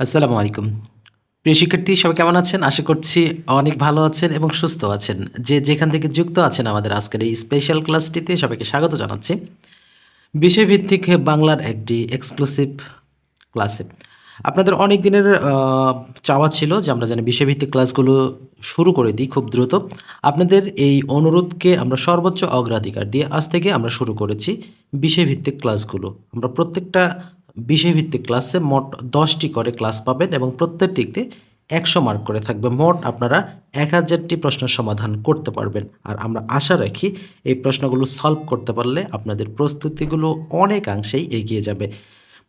আসসালামু আলাইকুম। প্রিয় শিক্ষার্থী, সবাই কেমন আছেন? আশা করছি অনেক ভালো আছেন এবং সুস্থ আছেন। যে যেখান থেকে যুক্ত আছেন আমাদের আজকের এই স্পেশাল ক্লাসটিতে সবাইকে স্বাগত জানাচ্ছি। বিষয়ভিত্তিক বাংলার একটি এক্সক্লুসিভ ক্লাসে আপনাদের অনেক দিনের চাওয়া ছিল যে আমরা যেন বিষয়ভিত্তিক ক্লাসগুলো শুরু করে দিই খুব দ্রুত। আপনাদের এই অনুরোধকে আমরা সর্বোচ্চ অগ্রাধিকার দিয়ে আজ থেকে আমরা শুরু করেছি বিষয়ভিত্তিক ক্লাসগুলো আমরা প্রত্যেকটা বিষয়ভিত্তিক ক্লাসে মোট দশটি করে ক্লাস পাবেন এবং প্রত্যেকটিতে একশো মার্ক করে থাকবে। মোট আপনারা এক হাজারটি প্রশ্নের সমাধান করতে পারবেন। আর আমরা আশা রাখি এই প্রশ্নগুলো সলভ করতে পারলে আপনাদের প্রস্তুতিগুলো অনেকাংশেই এগিয়ে যাবে।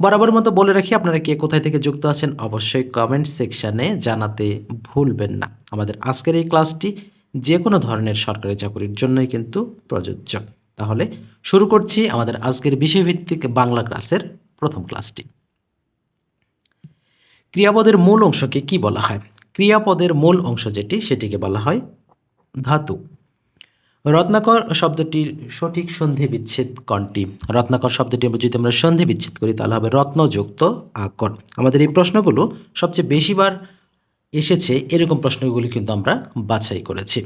বরাবর মতো বলে রাখি, আপনারা কে কোথায় থেকে যুক্ত আছেন অবশ্যই কমেন্ট সেকশানে জানাতে ভুলবেন না। আমাদের আজকের এই ক্লাসটি যে কোনো ধরনের সরকারি চাকরির জন্যই কিন্তু প্রযোজ্য। তাহলে শুরু করছি আমাদের আজকের বিষয়ভিত্তিক বাংলা ক্লাসের প্রথম ক্লাসটি। ক্রিয়াপদের মূল অংশকে কি বলা হয়? ক্রিয়াপদের মূল অংশ যেটি, সেটিকে বলা হয় ধাতু। রত্নাকর শব্দটির সঠিক সন্ধি বিচ্ছেদ কোনটি? রত্নাকর শব্দটি যদি আমরা সন্ধি বিচ্ছেদ করি, তাহলে হবে রত্নযুক্ত আকর। আমাদের এই প্রশ্নগুলো সবচেয়ে বেশিবার এসেছে, এরকম প্রশ্নগুলি কিন্তু আমরা বাছাই করেছি।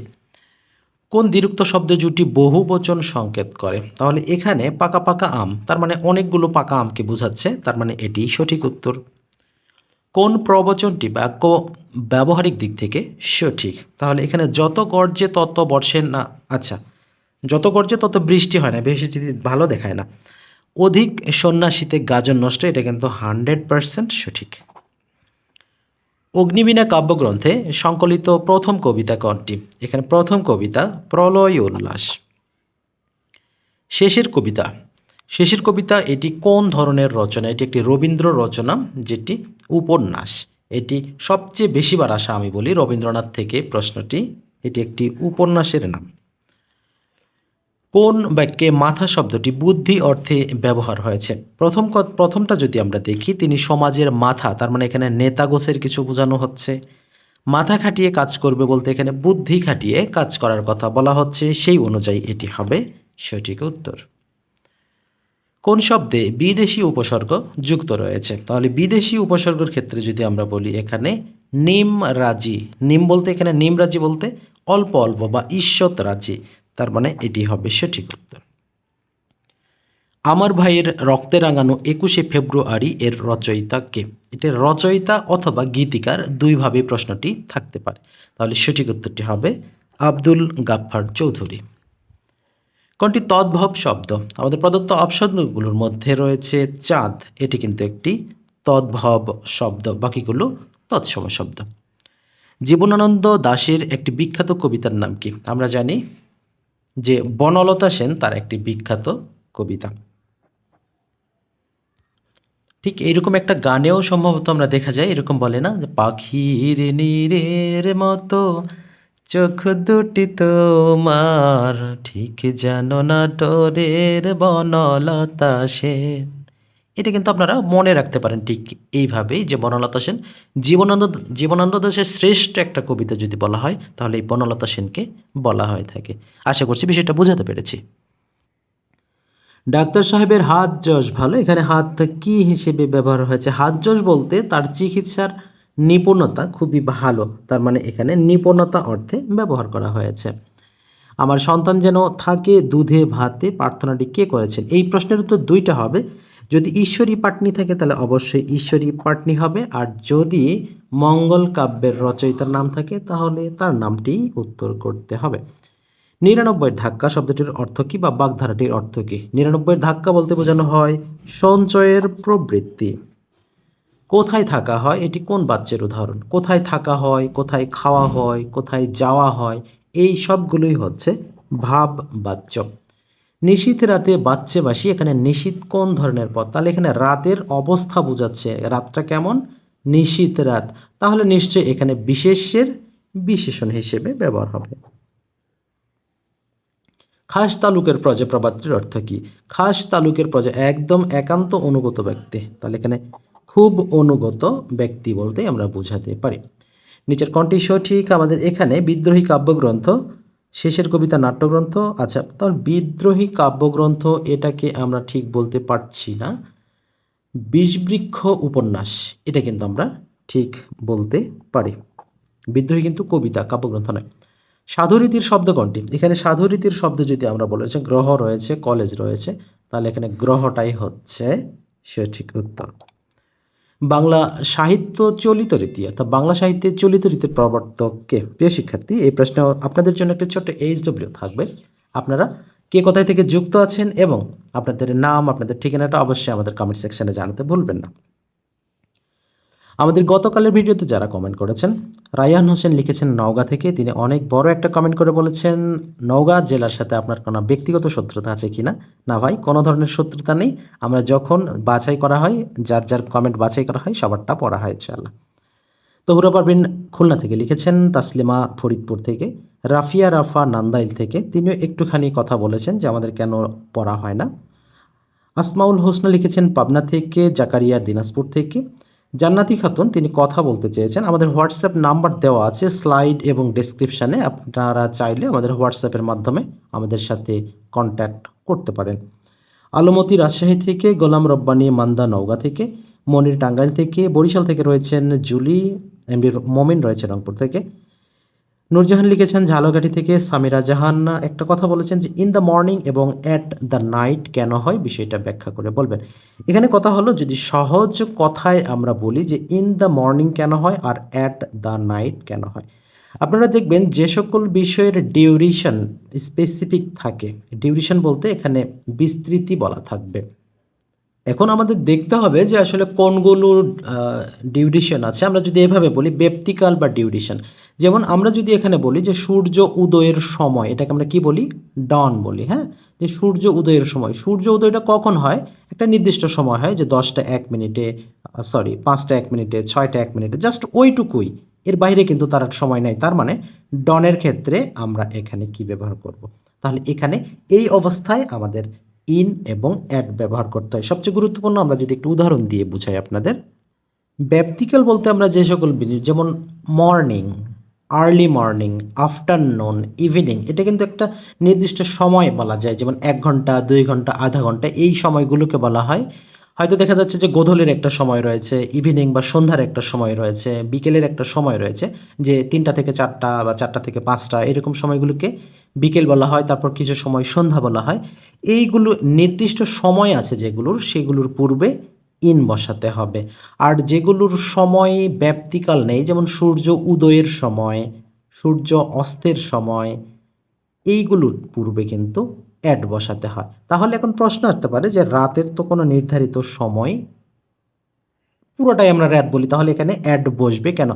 কোন দ্বিরুক্ত শব্দ জুটি বহু বচন সংকেত করে? তাহলে এখানে পাকা পাকা আম, তার মানে অনেকগুলো পাকা আমকে বোঝাচ্ছে, তার মানে এটি সঠিক উত্তর। কোন প্রবচনটি বাক্য ব্যবহারিক দিক থেকে সঠিক? তাহলে এখানে যত গর্জে তত বর্ষে না আচ্ছা যত গর্জে তত বৃষ্টি হয় না, বৃষ্টি ভালো দেখায় না। অধিক সন্ন্যাসীতে গাজন নষ্ট, এটা কিন্তু হান্ড্রেড পারসেন্ট সঠিক। অগ্নিবীণা কাব্যগ্রন্থে সংকলিত প্রথম কবিতা কোনটি? এখানে প্রথম কবিতা প্রলয় উল্লাস। শেষের কবিতা। শেষের কবিতা এটি কোন ধরনের রচনা? এটি একটি রবীন্দ্র রচনা, যেটি উপন্যাস। এটি সবচেয়ে বেশিবার আসা আমি বলি রবীন্দ্রনাথ থেকে প্রশ্নটি। এটি একটি উপন্যাসের নাম। কোন বাক্যে মাথা শব্দটি বুদ্ধি অর্থে ব্যবহার হয়েছে? প্রথম প্রথমটা যদি আমরা দেখি, তিনি সমাজের মাথা, তার মানে এখানে নেতা গোছের কিছু বোঝানো হচ্ছে। মাথা খাটিয়ে কাজ করবে বলতে এখানে বুদ্ধি খাটিয়ে কাজ করার কথা বলা হচ্ছে, সেই অনুযায়ী এটি হবে সঠিক উত্তর। কোন শব্দে বিদেশি উপসর্গ যুক্ত রয়েছে? তাহলে বিদেশি উপসর্গের ক্ষেত্রে যদি আমরা বলি এখানে নিম রাজি, নিম বলতে এখানে নিম রাজি বলতে অল্প অল্প বা ঈষৎ রাজি। তার মানে এটি হবে সঠিক উত্তর। আমার ভাইয়ের রক্তে রাঙানো একুশে ফেব্রুয়ারি এর রচয়িতা কে? এটা রচয়িতা অথবা গীতিকার দুইভাবে প্রশ্নটি থাকতে পারে। তাহলে সঠিক উত্তরটি হবে আব্দুল গাফফার চৌধুরী। কোনটি তদ্ভব শব্দ? আমাদের প্রদত্ত অপশনগুলোর মধ্যে রয়েছে চাঁদ। এটি কিন্তু একটি তদ্ভব শব্দ, বাকিগুলো তৎসম শব্দ। জীবনানন্দ দাশের একটি বিখ্যাত কবিতার নাম কি? আমরা জানি যে বনলতা সেন তার একটি বিখ্যাত কবিতা। ঠিক এরকম একটা গানেও সম্ভবত আমরা দেখা যায়, এরকম বলে না, যে পাখির নীরের মতো চোখ দুটি তোমার, ঠিক যেন না ডোরের বনলতা সেন। এটা কিন্তু আপনারা মনে রাখতে পারেন ঠিক এইভাবেই যে বনলতা সেন জীবনানন্দ জীবনানন্দ দাসের শ্রেষ্ঠ একটা কবিতা যদি বলা হয়, তাহলে এই বনলতা সেনকে বলা হয়ে থাকে। আশা করছি বিষয়টা বোঝাতে পেরেছি। ডাক্তার সাহেবের হাত যশ ভালো, এখানে হাত কি হিসেবে ব্যবহার হয়েছে? হাত যশ বলতে তার চিকিৎসার নিপুণতা খুবই ভালো, তার মানে এখানে নিপুণতা অর্থে ব্যবহার করা হয়েছে। আমার সন্তান যেন থাকে দুধে, ভাতে, প্রার্থনাটি কে করেছেন? এই প্রশ্নের উত্তর দুইটা হবে। যদি ঈশ্বরী পাটনি থাকে, তাহলে অবশ্যই ঈশ্বরী পাটনি হবে। আর যদি মঙ্গল কাব্যের রচয়িতার নাম থাকে, তাহলে তার নামটি উত্তর করতে হবে। নিরানব্বই ধাক্কা শব্দটির অর্থ কী বা বাগধারাটির অর্থ কী? নিরানব্বই ধাক্কা বলতে বোঝানো হয় সঞ্চয়ের প্রবৃত্তি। কোথায় থাকা হয়? এটি কোন বাচ্চার উদাহরণ? কোথায় থাকা হয়? কোথায় খাওয়া হয়? কোথায় যাওয়া হয়? এই সবগুলোই হচ্ছে ভাব বাচ্য নিশীথ রাতে বাচ্চে বাসি, এখানে নিশীথ কোন ধরনের পথ? তাহলে এখানে রাতের অবস্থা বোঝাচ্ছে। রাতটা কেমন? নিশীথ রাত। তাহলে নিশ্চয়ই এখানে বিশেষের বিশেষণ হিসেবে ব্যবহার হবে। খাস তালুকের প্রজা প্রবাদটির অর্থ কি? খাস তালুকের প্রজা একদম একান্ত অনুগত ব্যক্তি। তাহলে এখানে খুব অনুগত ব্যক্তি বলতে আমরা বোঝাতে পারি। নিচের কোনটি সঠিক? আমাদের এখানে বিদ্রোহী কাব্যগ্রন্থ শেষের কবিতা নাট্যগ্রন্থ আচ্ছা তাহলে বিদ্রোহী কাব্যগ্রন্থ এটাকে আমরা ঠিক বলতে পারছি না। বিষবৃক্ষ উপন্যাস, এটা কিন্তু আমরা ঠিক বলতে পারি। বিদ্রোহী কিন্তু কবিতা, কাব্যগ্রন্থ নয়। সাধুরীতির শব্দ কোনটি? এখানে সাধুরীতির শব্দ যদি আমরা বলেছি গ্রহ রয়েছে, কলেজ রয়েছে, তাহলে এখানে গ্রহটাই হচ্ছে সঠিক উত্তর। বাংলা সাহিত্য চলিত রীতি, অর্থাৎ বাংলা সাহিত্যের চলিত রীতির প্রবর্তককে প্রিয় শিক্ষার্থী, এই প্রশ্ন আপনাদের জন্য একটা ছোট্ট এইচ ডব্লিউ থাকবে। আপনারা কে কোথায় থেকে যুক্ত আছেন এবং আপনাদের নাম, আপনাদের ঠিকানাটা অবশ্যই আমাদের কমেন্ট সেকশানে জানাতে ভুলবেন না। আমাদের গতকালের ভিডিওতে যারা কমেন্ট করেছেন, রায়ান হোসেন লিখেছেন, নওগাঁ থেকে তিনি অনেক বড় একটা কমেন্ট করে বলেছেন, নওগাঁ জেলার সাথে আপনার কোনো ব্যক্তিগত শত্রুতা আছে কিনা না? না ভাই, কোনো ধরনের শত্রুতা নেই। আমরা যখন বাছাই করা হয়, যার যার কমেন্ট বাছাই করা হয়, সবারটা পড়া হয় ইনশাআল্লাহ। তহুরা পারবিন খুলনা থেকে লিখেছেন, তাসলিমা ফরিদপুর থেকে, রাফিয়া রাফা নান্দাইল থেকে, তিনিও একটুখানি কথা বলেছেন যে আমাদের কেন পড়া হয় না। আসমাউল হোসনা লিখেছেন, পাবনা থেকে, জাকারিয়া দিনাজপুর থেকে জান্নাতি খাতুন, তিনি কথা বলতে চেয়েছেন। আমাদের হোয়াটসঅ্যাপ নাম্বার দেওয়া আছে, স্লাইড এবং ডেসক্রিপশানে। আপনারা চাইলে আমাদের হোয়াটসঅ্যাপের মাধ্যমে আমাদের সাথে কন্ট্যাক্ট করতে পারেন। আলমতি রাজশাহী থেকে, গোলাম রব্বানি মান্দা নওগাঁ থেকে, মনির টাঙ্গাইল থেকে, বরিশাল থেকে রয়েছেন জুলি এমডি মমিন রয়েছে রংপুর থেকে। নূরজাহান লিখেছেন, ঝালকাঠি থেকে সামিরা জাহান একটা কথা বলেছেন যে, ইন দ্য মর্নিং এবং অ্যাট দ্য নাইট কেন হয়? বিষয়টা ব্যাখ্যা করে বলবেন। এখানে কথা হলো, যদি সহজ কথায় আমরা বলি যে, ইন দ্য মর্নিং কেন হয়? আর অ্যাট দ্য নাইট কেন হয়? আপনারা দেখবেন যে সকল বিষয়ের ডিউরেশন স্পেসিফিক থাকে। ডিউরেশন বলতে এখানে বিস্তৃতি বলা থাকবে। এখন আমাদের দেখতে হবে যে আসলে কোনগুলো ডিউরেশন আছে। আমরা যদি এভাবে বলি ব্যক্তিকাল বা ডিউরেশন। যেমন আমরা যদি এখানে বলি যে সূর্য উদয়ের সময়, এটাকে আমরা কি বলি? ডন বলি হ্যাঁ? যে সূর্য উদয়ের সময়। সূর্য উদয়টা কখন হয়? একটা নির্দিষ্ট সময় হয় যে দশটা এক মিনিটে সরি পাঁচটা এক মিনিটে, ছয়টা এক মিনিটে, জাস্ট ওইটুকুই। এর বাইরে কিন্তু তার সময় নাই। তার মানে ডনের ক্ষেত্রে আমরা এখানে কি ব্যবহার করব। তাহলে এখানে এই অবস্থায় আমাদের ইন এবং অ্যাড ব্যবহার করতে হয়। সবচেয়ে গুরুত্বপূর্ণ আমরা যদি একটু উদাহরণ দিয়ে বুঝাই আপনাদের ব্যক্তিকাল বলতে আমরা যে সকল যেমন morning early morning afternoon evening এটা কিন্তু একটা নির্দিষ্ট সময় বলা যায়। যেমন এক ঘণ্টা, দুই ঘণ্টা, আধা ঘণ্টা, এই সময়গুলোকে বলা হয়। হয়তো দেখা যাচ্ছে যে গোধূলির একটা সময় রয়েছে ইভিনিং বা সন্ধ্যার একটা সময় রয়েছে, বিকেলের একটা সময় রয়েছে, যে তিনটা থেকে চারটা বা চারটা থেকে পাঁচটা, এরকম সময়গুলোকে বিকেল বলা হয়, তারপর কিছু সময় সন্ধ্যা বলা হয়। এইগুলো নির্দিষ্ট সময় আছে যেগুলোর, সেগুলোর পূর্বে ইন বসাতে হবে। আর যেগুলোর সময় ব্যাপ্তিকাল নেই, যেমন সূর্য উদয়ের সময়, সূর্য অস্তের সময়, এইগুলোর পূর্বে কিন্তু অ্যাড বসাতে হয়। তাহলে এখন প্রশ্ন আসতে পারে যে রাতের তো কোনো নির্ধারিত সময়, পুরোটাই আমরা রাত বলি, তাহলে এখানে অ্যাড বসবে কেন?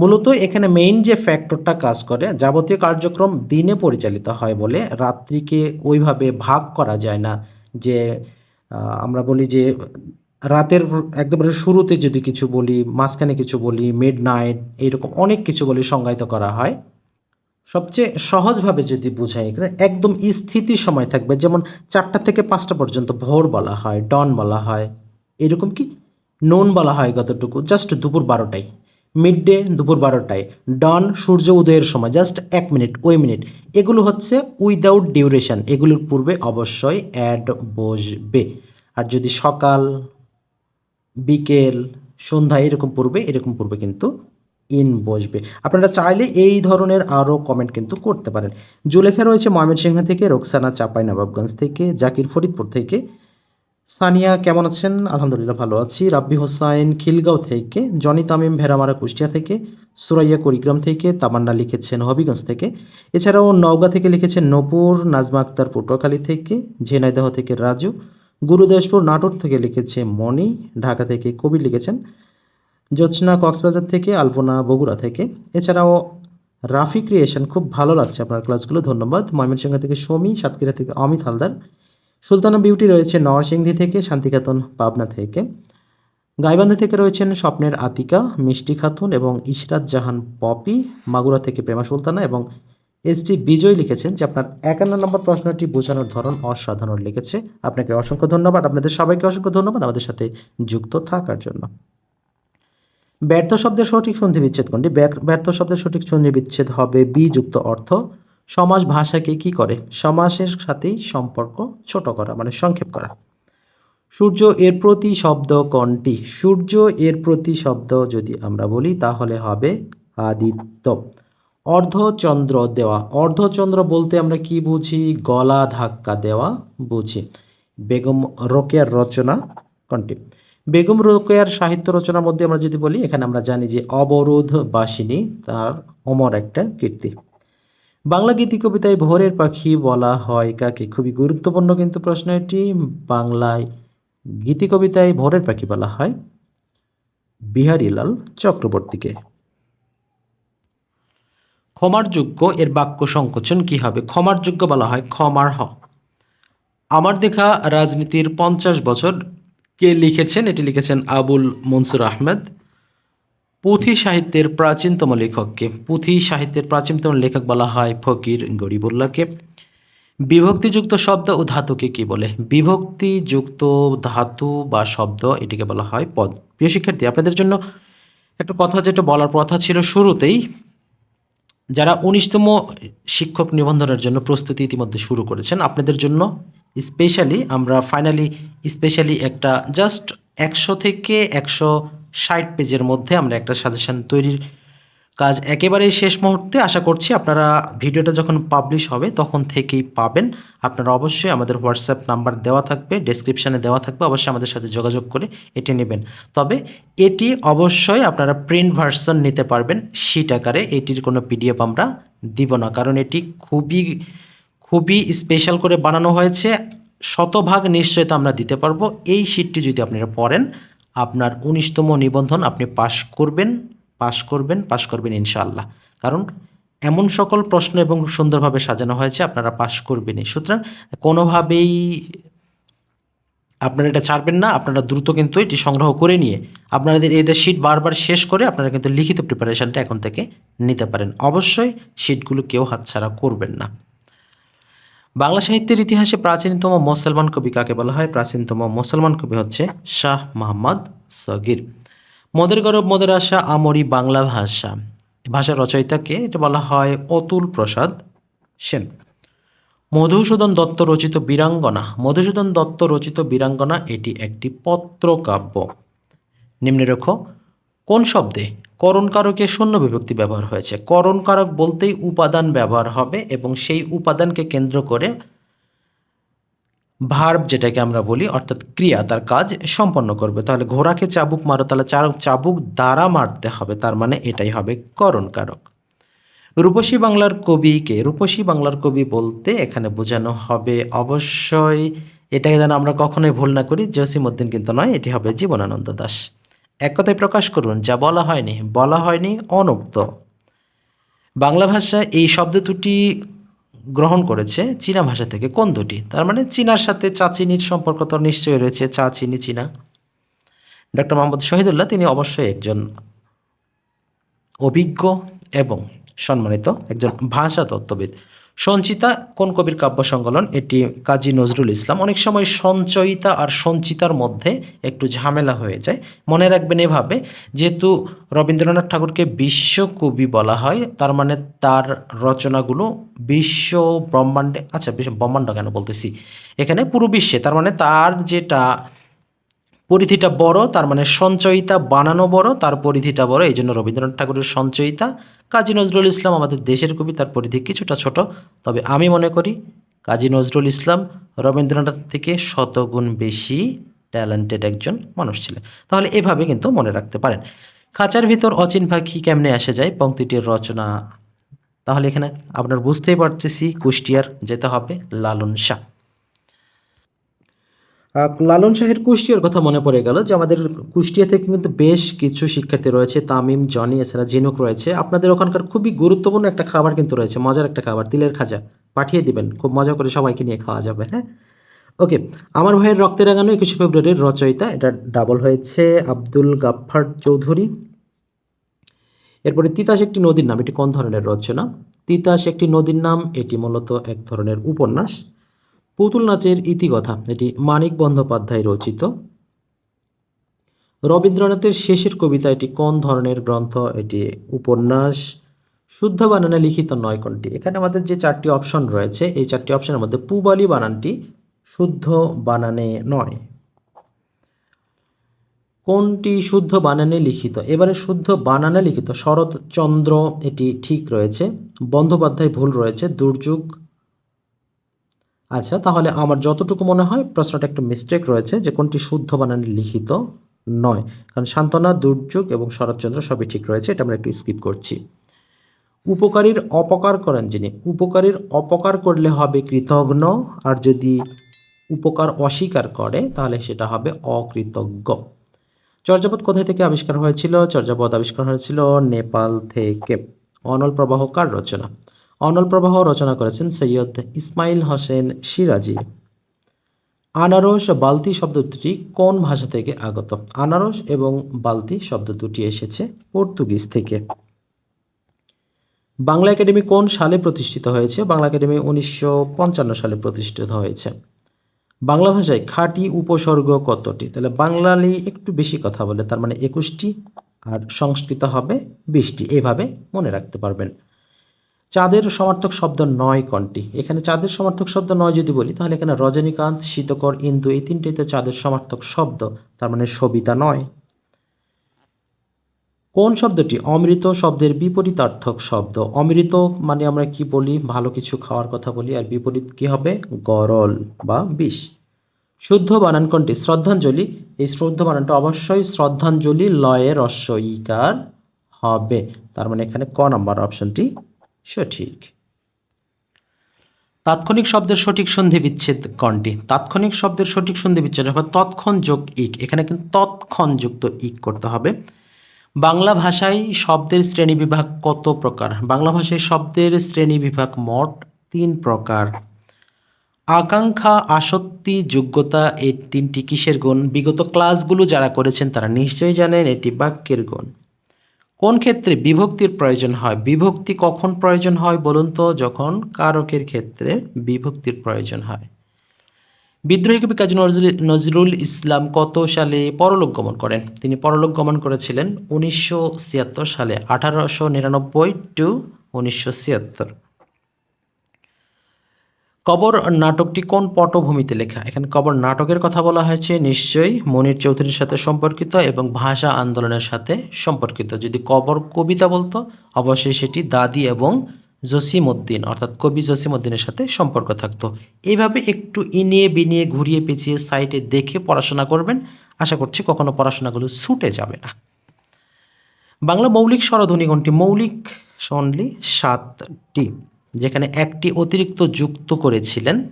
মূলত এখানে মেইন যে ফ্যাক্টরটা কাজ করে, যাবতীয় কার্যক্রম দিনে পরিচালিত হয় বলে রাত্রিকে ওইভাবে ভাগ করা যায় না। যে আমরা বলি যে, রাতের একেবারে শুরুতে যদি কিছু বলি, মাঝখানে কিছু বলি মিড নাইট এইরকম অনেক কিছু বলি সংজ্ঞায়িত করা হয়। সবচেয়ে সহজভাবে যদি বোঝাই, এখানে একদম স্থিতি সময় থাকবে, যেমন চারটা থেকে পাঁচটা পর্যন্ত ভোর বলা হয় ডন বলা হয়, এরকম কি? নোন বলা হয় কতটুকু জাস্ট দুপুর বারোটায়। মিড ডে দুপুর বারোটায়। ডন, সূর্য উদয়ের সময়, জাস্ট এক মিনিট, ওই মিনিট। এগুলো হচ্ছে উইদাউট ডিউরেশন। এগুলোর পূর্বে অবশ্যই অ্যাড বসবে। আর যদি সকাল, বিকেল, সন্ধ্যা এরকম পূর্বে এরকম পূর্বে কিন্তু ইন বসবে। আপনারা চাইলে এই ধরনের আরও কমেন্ট কিন্তু করতে পারেন। জুলেখা রয়েছে ময়মনসিংহ থেকে, রোকসানা চাপাই নবাবগঞ্জ থেকে, জাকির ফরিদপুর থেকে। সানিয়া, কেমন আছেন? আলহামদুলিল্লাহ ভালো আছি। রাব্বি হোসাইন খিলগাঁও থেকে, জনি তামিম ভেরামারা কুষ্টিয়া থেকে, সুরাইয়া কুড়িগ্রাম থেকে, তামান্না লিখেছেন হবিগঞ্জ থেকে। এছাড়াও নওগাঁ থেকে লিখেছেন নপুর, নাজমা আক্তার পটুয়াখালী থেকে, ঝিনাইদহ থেকে রাজু, গুরুদাসপুর, নাটোর থেকে লিখেছে মণি, ঢাকা থেকে কবি লিখেছেন, জ্যোৎস্না কক্সবাজার থেকে, আলপনা বগুড়া থেকে। এছাড়াও রাফি ক্রিয়েশন, খুব ভালো লাগছে আপনার ক্লাসগুলো ধন্যবাদ। ময়মনসিংহ থেকে সমী, সাতক্ষীরা থেকে অমিত হালদার। সুলতানা বিউটি রয়েছে নরসিংদী থেকে শান্তিখাতুন পাবনা থেকে। গাইবান্ধা থেকে রয়েছেন স্বপ্নের আতিকা, মিষ্টি খাতুন এবং ইশরাত জাহান পপি, মাগুরা থেকে প্রেমা সুলতানা এবং এসপি বিজয় লিখেছেন, যে আপনার একান্ন নম্বর প্রশ্নটি বোঝানোর ধরন অসাধারণ লিখেছে। আপনাকে অসংখ্য ধন্যবাদ, আপনাদের সবাইকে অসংখ্য ধন্যবাদ আমাদের সাথে যুক্ত থাকার জন্য। ব্যর্থ শব্দের সঠিক সন্ধি বিচ্ছেদ কোনটি? ব্যর- ব্যর্থ শব্দের সঠিক সন্ধি বিচ্ছেদ হবে বি যুক্ত অর্থ। সমাস ভাষাকে কি করে? সমাসের সাথেই সম্পর্ক ছোট করা মানে সংক্ষেপ করা। সূর্য এর প্রতি শব্দ কোনটি? সূর্য এর প্রতি শব্দ যদি আমরা বলি, তাহলে হবে আদিত্য। অর্ধচন্দ্র দেওয়া। অর্ধচন্দ্র বলতে আমরা কি বুঝি? গলা ধাক্কা দেওয়া বুঝি। বেগম রোকেয়ার রচনা কোনটি? বেগম রোকেয়ার সাহিত্য রচনার মধ্যে আমরা যদি বলি, এখানে আমরা জানি যে অবরোধ বাসিনী, তার অমর একটা কীর্তি। বাংলা গীতি কবিতায় ভোরের পাখি বলা হয় কাকে? খুবই গুরুত্বপূর্ণ কিন্তু প্রশ্ন এটি। বাংলায় গীতি কবিতায় ভোরের পাখি বলা হয় বিহারীলাল চক্রবর্তীকে। ক্ষমার যোগ্য, এর বাক্য সংকোচন কি হবে? ক্ষমার যোগ্য বলা হয় ক্ষমার হ। আমার দেখা রাজনীতির পঞ্চাশ বছর কে লিখেছেন? এটি লিখেছেন আবুল মনসুর আহমেদ। পুঁথি সাহিত্যের প্রাচীনতম লেখককে, পুঁথি সাহিত্যের প্রাচীনতম লেখক বলা হয় ফকির গরিবুল্লাহকে। বিভক্তিযুক্ত শব্দ ও ধাতুকে কি বলে? বিভক্তিযুক্ত ধাতু বা শব্দ এটিকে বলা হয় পদ। প্রিয় শিক্ষার্থী, আপনাদের জন্য একটা কথা যেটা বলার কথা ছিল শুরুতেই। যারা উনিশতম শিক্ষক নিবন্ধনের জন্য প্রস্তুতি ইতিমধ্যে শুরু করেছেন, আপনাদের জন্য স্পেশালি আমরা ফাইনালি স্পেশালি একটা জাস্ট একশো থেকে একশো ষাট পেজের মধ্যে আমরা একটা সাজেশন তৈরির কাজ একেবারেই শেষ মুহূর্তে আশা করছি আপনারা ভিডিওটা যখন পাবলিশ হবে তখন থেকেই পাবেন। আপনারা অবশ্যই আমাদের হোয়াটসঅ্যাপ নাম্বার দেওয়া থাকবে ডেসক্রিপশানে দেওয়া থাকবে, অবশ্যই আমাদের সাথে যোগাযোগ করে এটি নেবেন। তবে এটি অবশ্যই আপনারা প্রিন্ট ভার্সন নিতে পারবেন শীট আকারে। এটির কোনো পিডিএফ আমরা দিব না, কারণ এটি খুবই খুবই স্পেশাল করে বানানো হয়েছে। শতভাগ নিশ্চয়তা আমরা দিতে পারব। এই শীটটি যদি আপনারা পড়েন আপনার উনিশতম নিবন্ধন আপনি পাশ করবেন পাশ করবেন পাশ করবেন ইনশাআল্লাহ। কারণ এমন সকল প্রশ্ন এবং সুন্দরভাবে সাজানো হয়েছে, আপনারা পাশ করবেনই। সুতরাং কোনোভাবেই আপনারা এটা ছাড়বেন না, আপনারা দ্রুত কিন্তু এটি সংগ্রহ করে নিয়ে আপনাদের এটা শিট বারবার শেষ করে আপনারা কিন্তু লিখিত প্রিপারেশনটা এখন থেকে নিতে পারেন। অবশ্যই শিটগুলো কেউ হাতছাড়া করবেন না। বাংলা সাহিত্যের ইতিহাসে প্রাচীনতম মুসলমান কবি কাকে বলা হয়? প্রাচীনতম মুসলমান কবি হচ্ছে শাহ মোহাম্মদ সগির। মদের গৌরব, মদের আশা, আমরি বাংলা ভাষা। ভাষা রচয়িতাকে এটা বলা হয় অতুল প্রসাদ সেন। মধুসূদন দত্ত রচিত বীরাঙ্গনা। মধুসূদন দত্ত রচিত বীরাঙ্গনা এটি একটি পত্রকাব্য। নিম্নে রেখো কোন শব্দে করণকারকে শূন্য বিভক্তি ব্যবহার হয়েছে? করণকারক বলতেই উপাদান ব্যবহার হবে এবং সেই উপাদানকে কেন্দ্র করে ভার্ব যেটাকে আমরা বলি, অর্থাৎ ক্রিয়া, তার কাজ সম্পন্ন করবে। তাহলে ঘোড়াকে চাবুক মারো, তাহলে চাবুক দ্বারা মারতে হবে, তার মানে এটাই হবে করণকারক। রূপসী বাংলার কবিকে, রূপসী বাংলার কবি বলতে এখানে বোঝানো হবে অবশ্যই, এটাকে যেন আমরা কখনোই ভুল না করি, জসিমউদ্দিন কিন্তু নয়, এটি হবে জীবনানন্দ দাস। এক কথায় প্রকাশ করুন, যা বলা হয়নি বলা হয়নি অনুক্ত। বাংলা ভাষা এই শব্দ দুটি গ্রহণ করেছে চীনা ভাষা থেকে। কোন দুটি? তার মানে চীনার সাথে চা চিনির সম্পর্ক তো নিশ্চয়ই রয়েছে চা চিনি। চীনা ডক্টর মোহাম্মদ শহীদুল্লাহ, তিনি অবশ্যই একজন অভিজ্ঞ এবং সম্মানিত একজন ভাষা তত্ত্ববিদ সঞ্চিতা, কোন কবির কাব্য সংকলন? এটি কাজী নজরুল ইসলাম। অনেক সময় সঞ্চয়িতা আর সঞ্চিতার মধ্যে একটু ঝামেলা হয়ে যায়। মনে রাখবেন এভাবে, যেহেতু রবীন্দ্রনাথ ঠাকুরকে বিশ্ব কবি বলা হয়, তার মানে তার রচনাগুলো বিশ্ব ব্রহ্মাণ্ডে আচ্ছা ব্রহ্মাণ্ড কেন বলতেছি? এখানে পুরো বিশ্বে, তার মানে তার যেটা পরিধিটা বড়, তার মানে সঞ্চয়িতা বানানো বড়, তার পরিধিটা বড়, এই জন্য রবীন্দ্রনাথ ঠাকুরের সঞ্চয়িতা। কাজী নজরুল ইসলাম আমাদের দেশের কবি, তার পরিধি কিছুটা ছোট, তবে আমি মনে করি কাজী নজরুল ইসলাম রবীন্দ্রনাথ থেকে শতগুণ বেশি ট্যালেন্টেড একজন মানুষ ছিলেন। তাহলে এভাবে কিন্তু মনে রাখতে পারেন। খাঁচার ভিতর অচিন পাখি কেমনে আসে যায় পংক্তিটির রচনা? তাহলে এখানে আপনার বুঝতেই পারতেছি, কুষ্টিয়ার যেতে হবে লালন শাহ। লালন শাহের কুষ্টিয়ার কথা মনে পড়ে গেল যে আমাদের কুষ্টিয়া থেকে কিন্তু বেশ কিছু শিক্ষার্থী রয়েছে, তামিম, জনি, এছাড়া জিনুক রয়েছে। আপনাদের ওখানকার খুবই গুরুত্বপূর্ণ একটা খাবার কিন্তু রয়েছে, মজার একটা খাবার, তিলের খাজা। পাঠিয়ে দিবেন, খুব মজা করে সবাইকে নিয়ে খাওয়া যাবে হ্যাঁ? ওকে, আমার ভাইয়ের রক্তে রাঙানো একুশে ফেব্রুয়ারির রচয়িতা, এটা ডাবল হয়েছে, আব্দুল গাফফার চৌধুরী। এরপরে তিতাস একটি নদীর নাম, এটি কোন ধরনের রচনা? তিতাস একটি নদীর নাম, এটি মূলত এক ধরনের উপন্যাস। পুতুল নাচের ইতিকথা, এটি মানিক বন্দ্যোপাধ্যায় রচিত। রবীন্দ্রনাথের শেষের কবিতা, এটি কোন ধরনের গ্রন্থ? এটি উপন্যাস। শুদ্ধ বানানে লিখিত নয় কোনটি? এখানে আমাদের যে চারটি অপশন রয়েছে, এই চারটি অপশনের মধ্যে পুবালি বানানটি শুদ্ধ বানানে নয়। কোনটি শুদ্ধ বানানে লিখিত? এবারে শুদ্ধ বানানে লিখিত শরৎচন্দ্র, এটি ঠিক রয়েছে। বন্দ্যোপাধ্যায় ভুল রয়েছে, দুর্যোগ আচ্ছা তাহলে আমার যতটুকু মনে হয় প্রশ্নটা একটু মিস্টেক রয়েছে যে কোনটি শুদ্ধ বানানে লিখিত নয়। কারণ সান্ত্বনা, দুর্যোগ এবং শরৎচন্দ্র সবই ঠিক রয়েছে, এটা আমরা একটু স্কিপ করছি। উপকারীর অপকার করেন যিনি, উপকারীর অপকার করলে হবে কৃতজ্ঞ আর যদি উপকার অস্বীকার করে, তাহলে সেটা হবে অকৃতজ্ঞ। চর্যাপদ কোথায় থেকে আবিষ্কার হয়েছিল? চর্যাপদ আবিষ্কার হয়েছিল নেপাল থেকে। অনল প্রবাহ কার রচনা? অনল প্রবাহ রচনা করেছেন সৈয়দ ইসমাইল হোসেন সিরাজি। আনারস বালতি শব্দ দুটি কোন ভাষা থেকে আগত? আনারস এবং বালতি শব্দ দুটি এসেছে পর্তুগিজ থেকে। বাংলা একাডেমি কোন সালে প্রতিষ্ঠিত হয়েছে? বাংলা একাডেমি উনিশশো পঞ্চান্ন সালে প্রতিষ্ঠিত হয়েছে। বাংলা ভাষায় খাঁটি উপসর্গ কতটি? তাহলে বাংলালি একটু বেশি কথা বলে, তার মানে একুশটি, আর সংস্কৃত হবে বিশটি। এভাবে মনে রাখতে পারবেন। চাঁদের সমার্থক শব্দ নয় কোনটি? এখানে চাঁদের সমার্থক শব্দ নয় যদি বলি, তাহলে এখানে রজনীকান্ত, শীতকর, ইন্দু, এই তিনটেই তো চাঁদের সমার্থক শব্দ, তার মানে সবিতা নয়। কোন শব্দটি? অমৃত শব্দের বিপরীতার্থক শব্দ। অমৃত মানে আমরা কি বলি? ভালো কিছু খাওয়ার কথা বলি, আর বিপরীত কি হবে? গরল বা বিষ। শুদ্ধ বানান কোনটি? শ্রদ্ধাঞ্জলি। এই শ্রদ্ধ বানানটা অবশ্যই শ্রদ্ধাঞ্জলি লয়ে ইকার হবে। তার মানে এখানে ক নাম্বার অপশনটি সঠিক। তাৎক্ষণিক শব্দের সঠিক সন্ধি বিচ্ছেদ কোনটি? তাৎক্ষণিক শব্দের সঠিক সন্ধি বিচ্ছেদ তৎক্ষণ যোগ ইক। এখানে কিন্তু তৎক্ষণ যুক্ত ইক করতে হবে। বাংলা ভাষায় শব্দের শ্রেণি বিভাগ কত প্রকার? বাংলা ভাষায় শব্দের শ্রেণি বিভাগ মোট তিন প্রকার। আকাঙ্ক্ষা, আসক্তি, যোগ্যতা এই তিনটি কিসের গুণ? বিগত ক্লাসগুলো যারা করেছেন তারা নিশ্চয়ই জানেন এটি বাক্যের গুণ। কোন ক্ষেত্রে বিভক্তির প্রয়োজন হয়? বিভক্তি কখন প্রয়োজন হয় বলুন তো? যখন কারকের ক্ষেত্রে বিভক্তির প্রয়োজন হয়। বিদ্রোহী কবি কাজী নজরুল ইসলাম কত সালে পরলোক গমন করেন? তিনি পরলোক গমন করেছিলেন উনিশশো ছিয়াত্তর সালে, আঠারোশো নিরানব্বই টু উনিশশো ছিয়াত্তর। কবর নাটকটি কোন পটভূমিতে লেখা? এখানে কবর নাটকের কথা বলা হয়েছে, নিশ্চয়ই মনির চৌধুরীর সাথে সম্পর্কিত এবং ভাষা আন্দোলনের সাথে সম্পর্কিত। যদি কবর কবিতা বলতো, অবশ্যই সেটি দাদি এবং জসিমউদ্দিন, অর্থাৎ কবি জসিমউদ্দিনের সাথে সম্পর্ক থাকতো। এইভাবে একটু ইনিয়ে বিনিয়ে ঘুরিয়ে পেঁচিয়ে সাইটে দেখে পড়াশোনা করবেন। আশা করছি কখনো পড়াশোনাগুলো ছুটে যাবে না। বাংলা মৌলিক স্বরধ্বনি কোনটি? মৌলিক অনলি সাতটি। যেখানে একটি অতিরিক্ত যুক্ত করেছিলেন,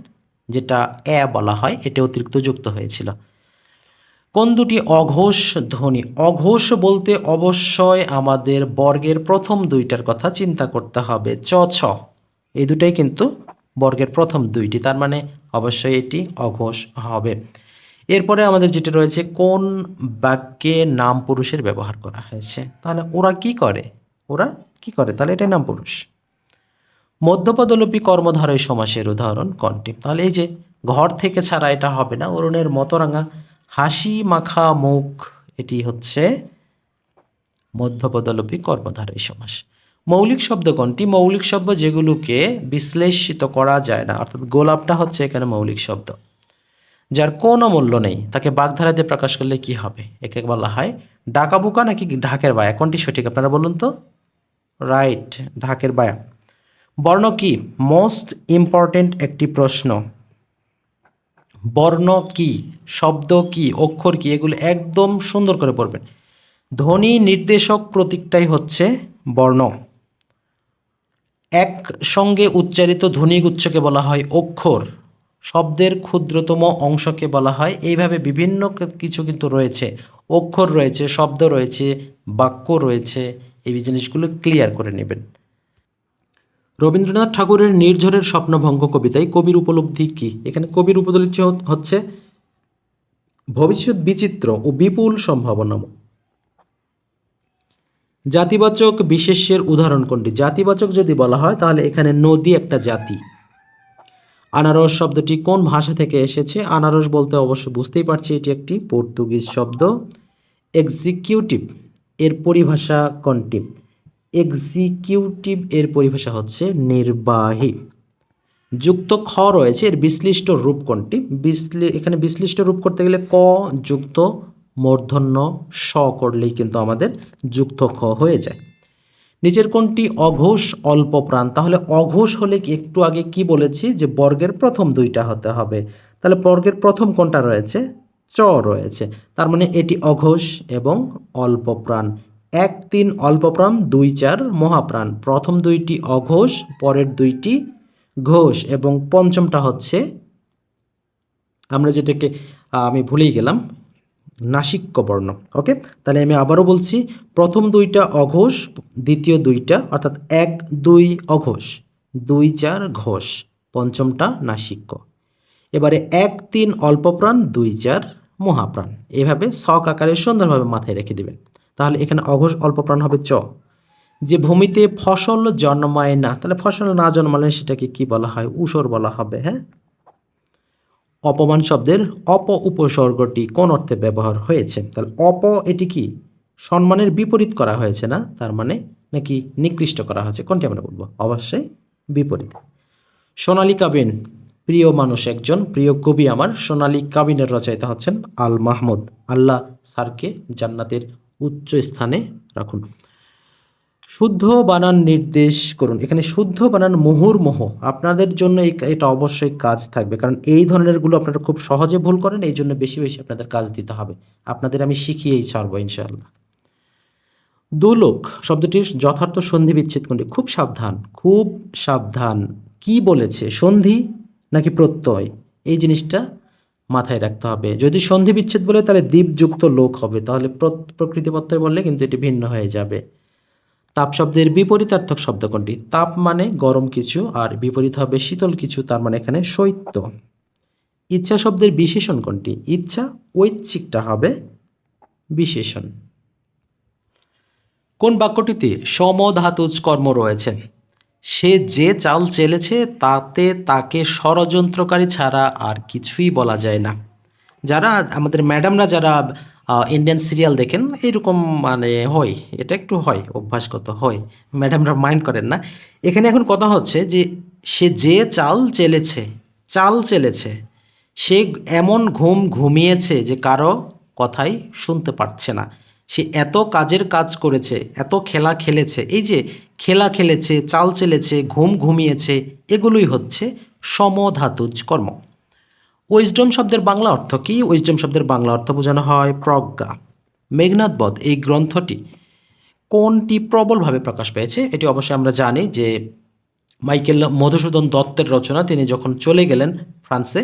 যেটা এ বলা হয়, এটি অতিরিক্ত যুক্ত হয়েছিল। কোন দুটি অঘোষ ধ্বনি? অঘোষ বলতে অবশ্যই আমাদের বর্গের প্রথম দুইটার কথা চিন্তা করতে হবে, চ, ছ। এই দুটাই কিন্তু বর্গের প্রথম দুইটি, তার মানে অবশ্যই এটি অঘোষ হবে। এরপরে আমাদের যেটা রয়েছে, কোন বাক্যে নাম পুরুষের ব্যবহার করা হয়েছে? তাহলে ওরা কি করে? ওরা কি করে? তাহলে এটাই নাম পুরুষ মধ্যপদলোপী কর্মধারয় সমাসের উদাহরণ কোনটি? তাহলে এই যে ঘর থেকে ছাড়া এটা হবে না, অরুণের মতরাঙা, হাসি, মাখা, মুখ, এটি হচ্ছে মধ্যপদলোপী কর্মধারয় সমাস। মৌলিক শব্দ কোনটি? মৌলিক শব্দ যেগুলোকে বিশ্লেষিত করা যায় না, অর্থাৎ গোলাপটা হচ্ছে এখানে মৌলিক শব্দ। যার কোনো মূল্য নেই, তাকে বাগধারা দিয়ে প্রকাশ করলে কি হবে? একে বলা হয় ডাকাবুকা নাকি ঢাকের বায়া? কোনটি সঠিক আপনারা বলুন তো? রাইট, ঢাকের বায়া। বর্ণ কি? মোস্ট ইম্পর্টেন্ট একটি প্রশ্ন। বর্ণ কি? শব্দ কি? অক্ষর কি? এগুলো একদম সুন্দর করে পড়বেন। ধ্বনি নির্দেশক প্রতীকটাই হচ্ছে বর্ণ। এক সঙ্গে উচ্চারিত ধ্বনিগুচ্ছকে বলা হয় অক্ষর। শব্দের ক্ষুদ্রতম অংশকে বলা হয়। এইভাবে বিভিন্ন কিছু কিন্তু রয়েছে। অক্ষর রয়েছে, শব্দ রয়েছে, বাক্য রয়েছে। এই জিনিসগুলো ক্লিয়ার করে নেবেন। রবীন্দ্রনাথ ঠাকুরের নির্ঝরের স্বপ্নভঙ্গ কবিতায় কবির উপলব্ধি কি? এখানে কবির উপলব্ধি হচ্ছে ভবিষ্যৎ বিচিত্র ও বিপুল সম্ভাবনা। জাতিবাচক বিশেষ্যের উদাহরণ কোনটি? জাতিবাচক যদি বলা হয়, তাহলে এখানে নদী একটা জাতি। আনারস শব্দটি কোন ভাষা থেকে এসেছে? আনারস বলতে অবশ্য বুঝতেই পারছি এটি একটি পর্তুগিজ শব্দ। এক্সিকিউটিভ এর পরিভাষা কোনটি? এক্সিকিউটিভ এর পরিভাষা হচ্ছে নির্বাহী। যুক্ত খ রয়েছে, এর বিশ্লিষ্ট রূপ কোনটি? বিশ্লি এখানে বিশ্লিষ্ট রূপ করতে গেলে ক যুক্ত, মূর্ধন্য, স করলেই কিন্তু আমাদের যুক্ত খ হয়ে যায়। নিচের কোনটি? অঘোষ, অল্প প্রাণ। তাহলে অঘোষ হলে একটু আগে কি বলেছি যে বর্গের প্রথম দুইটা হতে হবে। তাহলে বর্গের প্রথম কোনটা রয়েছে? চ রয়েছে। তার মানে এটি অঘোষ এবং অল্প প্রাণ। এক তিন অল্পপ্রাণ দুই চার মহাপ্রাণ। প্রথম দুইটি অঘোষ, পরের দুইটি ঘোষ এবং পঞ্চমটা হচ্ছে, আমরা যেটাকে আমি ভুলেই গেলাম নাসিক্য বর্ণ ওকে? তাহলে আমি আবারও বলছি, প্রথম দুইটা অঘোষ, দ্বিতীয় দুইটা, অর্থাৎ এক দুই অঘোষ দুই চার ঘোষ, পঞ্চমটা নাসিক্য। এবারে এক তিন অল্পপ্রাণ দুই চার মহাপ্রাণ। এভাবে শক আকারে সুন্দরভাবে মাথায় রেখে দিবেন। তাহলে এখানে অঘোষ অল্পপ্রাণ হবে চ। যে ভূমিতে ফসল জন্মায় না, তাহলে ফসল না জন্মালে সেটাকে কি বলা হয়? উসর বলা হবে হ্যাঁ? অপমান শব্দের অপ উপসর্গটি কোন অর্থে ব্যবহার হয়েছে? তাহলে অপ এটি কি? সম্মানের বিপরীত করা হয়েছে না, তার মানে নাকি নিকৃষ্ট করা হয়েছে? কোনটি আমরা বলব? অবশ্যই বিপরীত। সোনালী কাবিন, প্রিয় মানুষ একজন, প্রিয় কবি আমার। সোনালী কাবিনের রচয়িতা হচ্ছেন আল মাহমুদ। আল্লাহ স্যারকে জান্নাতের উচ্চ স্থানে রাখুন। শুদ্ধ বানান নির্দেশ করুন। এখানে শুদ্ধ বানান মুহুর্মুহ। আপনাদের জন্য এটা অবশ্যই কাজ থাকবে। কারণ এই ধরনেরগুলো আপনারা খুব সহজে ভুল করেন, এই জন্য বেশি বেশি আপনাদের কাজ দিতে হবে। আপনাদের আমি শিখিয়েই ছাড়ব ইনশাআল্লাহ। দুলোক শব্দটির যথার্থ সন্ধি বিচ্ছেদ কোনটি খুব সাবধান খুব সাবধান। কি বলেছে? সন্ধি নাকি প্রত্যয়? এই জিনিসটা মাথায় রাখতে হবে। যদি সন্ধি বিচ্ছেদ বলে, তাহলে দ্বীপযুক্ত লোক হবে। তাহলে প্র- প্রকৃতিপত্রে বললে কিন্তু এটি ভিন্ন হয়ে যাবে। তাপ শব্দের বিপরীতার্থক শব্দ কোনটি? তাপ মানে গরম কিছু, আর বিপরীত হবে শীতল কিছু, তার মানে এখানে শৈত্য। ইচ্ছা শব্দের বিশেষণ কোনটি? ইচ্ছা ঐচ্ছিকটা হবে বিশেষণ। কোন বাক্যটিতে সমধাতুজ কর্ম রয়েছে? সে যে চাল চেলেছে তাতে তাকে ষড়যন্ত্রকারী ছাড়া আর কিছুই বলা যায় না। যারা, আমাদের ম্যাডামরা যারা ইন্ডিয়ান সিরিয়াল দেখেন এরকম মানে হয়, এটা একটু হয়, অভ্যাসগত হয়। ম্যাডামরা মাইন্ড করেন না। এখানে এখন কথা হচ্ছে যে, সে যে চাল চেলেছে চাল চেলেছে, সে এমন ঘুম ঘুমিয়েছে যে কারও কথাই শুনতে পারছে না। সে এত কাজের কাজ করেছে, এত খেলা খেলেছে, এই যে খেলা খেলেছে, চাল চেলেছে, ঘুম ঘুমিয়েছে, এগুলোই হচ্ছে সমধাতুজ কর্ম। উইজডম শব্দের বাংলা অর্থ কি? উইজডম শব্দের বাংলা অর্থ বোঝানো হয় প্রজ্ঞা। মেঘনাথ বধ, এই গ্রন্থটি কোনটি প্রবলভাবে প্রকাশ পেয়েছে? এটি অবশ্যই আমরা জানি যে মাইকেল মধুসূদন দত্তের রচনা, তিনি যখন চলে গেলেন ফ্রান্সে,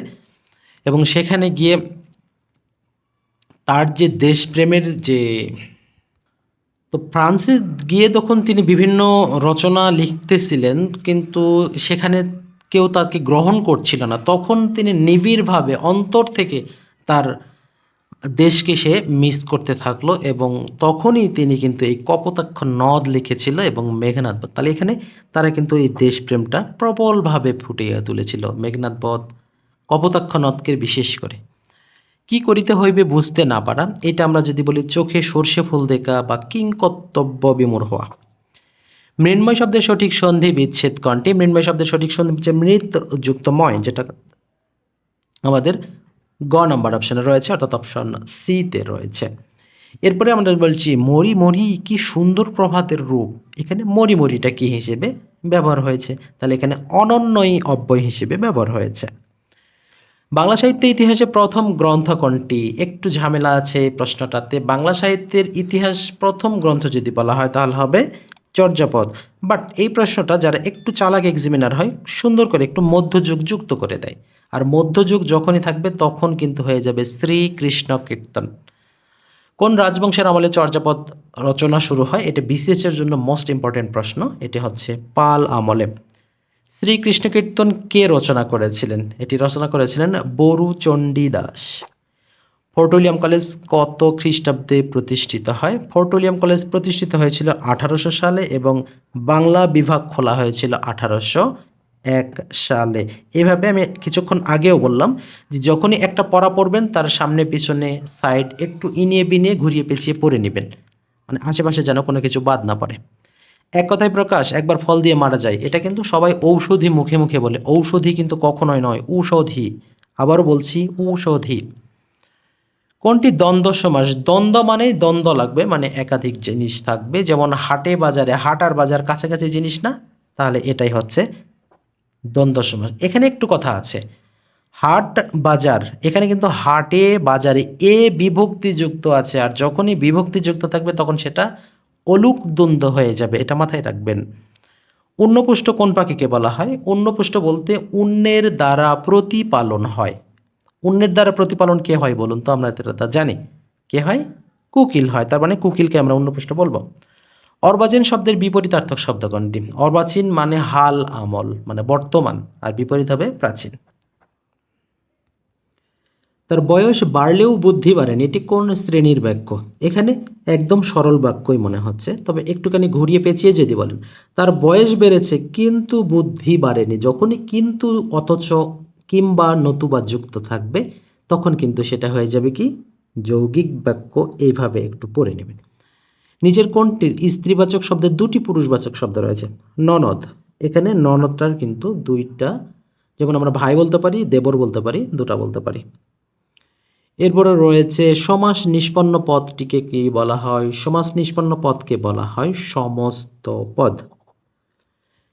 এবং সেখানে গিয়ে তার যে দেশপ্রেমের যে, তো ফ্রান্সে গিয়ে তখন তিনি বিভিন্ন রচনা লিখতেছিলেন, কিন্তু সেখানে কেউ তাকে গ্রহণ করছিল না। তখন তিনি নিবিড়ভাবে অন্তর থেকে তার দেশকে সে মিস করতে থাকল এবং তখনই তিনি কিন্তু এই কপোতাক্ষ নদ লিখেছিল এবং মেঘনাথ বধ। তাহলে এখানে তারা কিন্তু এই দেশপ্রেমটা প্রবলভাবে ফুটিয়ে তুলেছিল। মেঘনাথ বধ কপোতাক্ষ নদকে বিশেষ করে। কি করিতে হইবে বুঝতে না পারা, এটা আমরা যদি বলি চোখে সর্ষে ফুল দেখা বা কিংকর্তব্য বিমূঢ় হওয়া। মৃন্ময় শব্দের সঠিক সন্ধি বিচ্ছেদ কণ্ঠে, মৃন্ময় শব্দের সঠিক সন্ধি হচ্ছে মৃত যুক্ত ময় যেটা আমাদের গ নাম্বার অপশানে রয়েছে, অর্থাৎ অপশন সিতে রয়েছে। এরপরে আমরা বলছি মরি মরি, কি সুন্দর প্রভাতের রূপ। এখানে মরি মরিটা কি হিসেবে ব্যবহার হয়েছে? তাহলে এখানে অনন্যই অব্যয় হিসেবে ব্যবহার হয়েছে। বাংলা সাহিত্যের ইতিহাসে প্রথম গ্রন্থ কোনটি? একটু ঝামেলা আছে এই প্রশ্নটাতে। বাংলা সাহিত্যের ইতিহাস প্রথম গ্রন্থ যদি বলা হয় তাহলে হবে চর্যাপদ। বাট এই প্রশ্নটা যারা একটু চালাক এক্সামিনার হয়, সুন্দর করে একটু মধ্যযুগ যুক্ত করে দেয়। আর মধ্যযুগ যখনই থাকবে তখন কিন্তু হয়ে যাবে শ্রীকৃষ্ণ কীর্তন। কোন রাজবংশের আমলে চর্যাপদ রচনা শুরু হয়? এটা বিসিএস এর জন্য মোস্ট ইম্পর্টেন্ট প্রশ্ন। এটি হচ্ছে পাল আমলে। শ্রীকৃষ্ণ কীর্তন কে রচনা করেছিলেন? এটি রচনা করেছিলেন Baru Chandi Das. Fort William college কত খ্রিস্টাব্দে প্রতিষ্ঠিত হয়? ফোর্টোলিয়াম কলেজ প্রতিষ্ঠিত হয়েছিল আঠারোশো সালে এবং বাংলা বিভাগ খোলা হয়েছিল আঠারোশো এক সালে। এভাবে আমি কিছুক্ষণ আগেও বললাম যে যখনই একটা পড়া পড়বেন, তার সামনে, পিছনে সাইড একটু ইনিয়ে বিনিয়ে ঘুরিয়ে পেঁচিয়ে পড়ে নেবেন। মানে আশেপাশে যেন কোনো কিছু বাদ না পড়ে। এক কথায় প্রকাশ, একবার ফল দিয়ে মারা যায়। এটা কিন্তু সবাই ঔষধি মুখে মুখে বলে। ঔষধি কিন্তু কখনোই নয়, ঔষধি। আবারও বলছি, ঔষধি। কোনটি দ্বন্দ্ব সমাস? দ্বন্দ্ব মানেই দ্বন্দ্ব লাগবে মানে একাধিক জিনিস থাকবে। যেমন হাটে বাজারে, হাটার বাজার কাছাকাছি জিনিস না? তাহলে এটাই হচ্ছে দ্বন্দ্ব সমাস। এখানে একটু কথা আছে। হাট বাজার, এখানে কিন্তু হাটে বাজারে এ বিভক্তিযুক্ত আছে। আর যখনই বিভক্তিযুক্ত থাকবে, তখন সেটা অলুক দ্বন্দ্ব হয়ে যাবে, এটা মাথায় রাখবেন। উন্নপুষ্ট কোন পাখিকে বলা হয়? উন্নপুষ্ট বলতে উন্নের দ্বারা প্রতিপালন হয়। উন্নের দ্বারা প্রতিপালন কে হয় বলুন তো? আমরা এটা তা জানি। কে হয়? কুকিল হয়। তার মানে কুকিলকে আমরা উন্নপুষ্ট বলব। অর্বাচীন শব্দের বিপরীতার্থক শব্দ কোনটি অর্বাচীন মানে হাল আমল মানে বর্তমান, আর বিপরীত হবে প্রাচীন। তার বয়স বাড়লেও বুদ্ধি বাড়েনি, এটি কোন শ্রেণির বাক্য? এখানে একদম সরল বাক্যই মনে হচ্ছে, তবে একটুখানি ঘুরিয়ে পেঁচিয়ে যদি বলেন, তার বয়স বেড়েছে কিন্তু বুদ্ধি বাড়েনি, যখনই কিন্তু অথচ কিংবা নতুবা যুক্ত থাকবে, তখন কিন্তু সেটা হয়ে যাবে কি? যৌগিক বাক্য, এইভাবে একটু পড়ে নেবেন। নিজের কোনটির স্ত্রীবাচক শব্দের দুটি পুরুষবাচক শব্দ রয়েছে, ননদ। এখানে ননদটার কিন্তু দুইটা, যেমন আমরা ভাই বলতে পারি, দেবর বলতে পারি, দুটা বলতে পারি। এরপরে রয়েছে সমাস নিষ্পন্ন পদটিকে কি বলা হয়? সমাস নিষ্পন্ন পদকে বলা হয় সমস্ত পদ।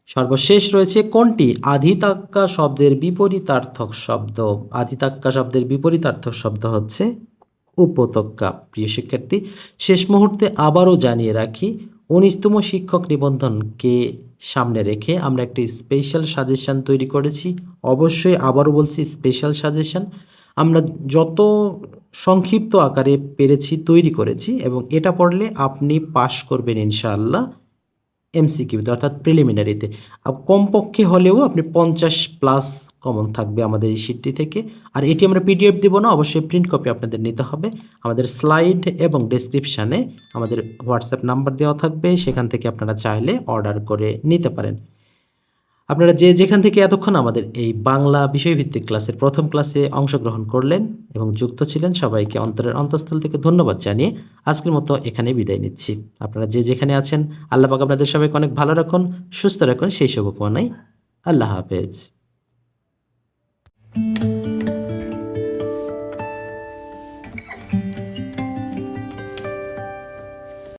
সর্বশেষ রয়েছে কোনটি? আধিতাক্কা শব্দের বিপরীতার্থক শব্দ। আধিতাক্কা শব্দের বিপরীতার্থক শব্দ হচ্ছে উপত্যকা। প্রিয় শিক্ষার্থী, শেষ মুহূর্তে আবারও জানিয়ে রাখি, উনিশতম শিক্ষক নিবন্ধনকে সামনে রেখে আমরা একটি স্পেশাল সাজেশন তৈরি করেছি। অবশ্যই আবারও বলছি স্পেশাল সাজেশন আমরা যত সংক্ষিপ্ত আকারে পেরেছি, তৈরি করেছি এবং এটা পড়লে আপনি পাশ করবেন ইনশাআল্লাহ এমসিকিউতে, অর্থাৎ প্রিলিমিনারিতে। কমপক্ষে হলেও আপনি পঞ্চাশ প্লাস কমন থাকবে আমাদের এই শিটটি থেকে। আর এটি আমরা পিডিএফ দেবো না, অবশ্যই প্রিন্ট কপি আপনাদের নিতে হবে। আমাদের স্লাইড এবং ডেসক্রিপশানে আমাদের হোয়াটসঅ্যাপ নাম্বার দেওয়া থাকবে, সেখান থেকে আপনারা চাইলে অর্ডার করে নিতে পারেন। আপনারা যে যেখান থেকে এতক্ষণ আমাদের এই বাংলা বিষয়ভিত্তিক ক্লাসের প্রথম ক্লাসে অংশগ্রহণ করলেন এবং যুক্ত ছিলেন, সবাইকে অন্তরের অন্তঃস্থল থেকে ধন্যবাদ জানিয়ে আজকের মতো এখানে বিদায় নিচ্ছি। আপনারা যে যেখানে আছেন আল্লাহ পাক আপনাদের সবাইকে অনেক ভালো রাখুন, সুস্থ রাখুন, সেই সব শুভকামনাই আল্লাহ হাফেজ। thank you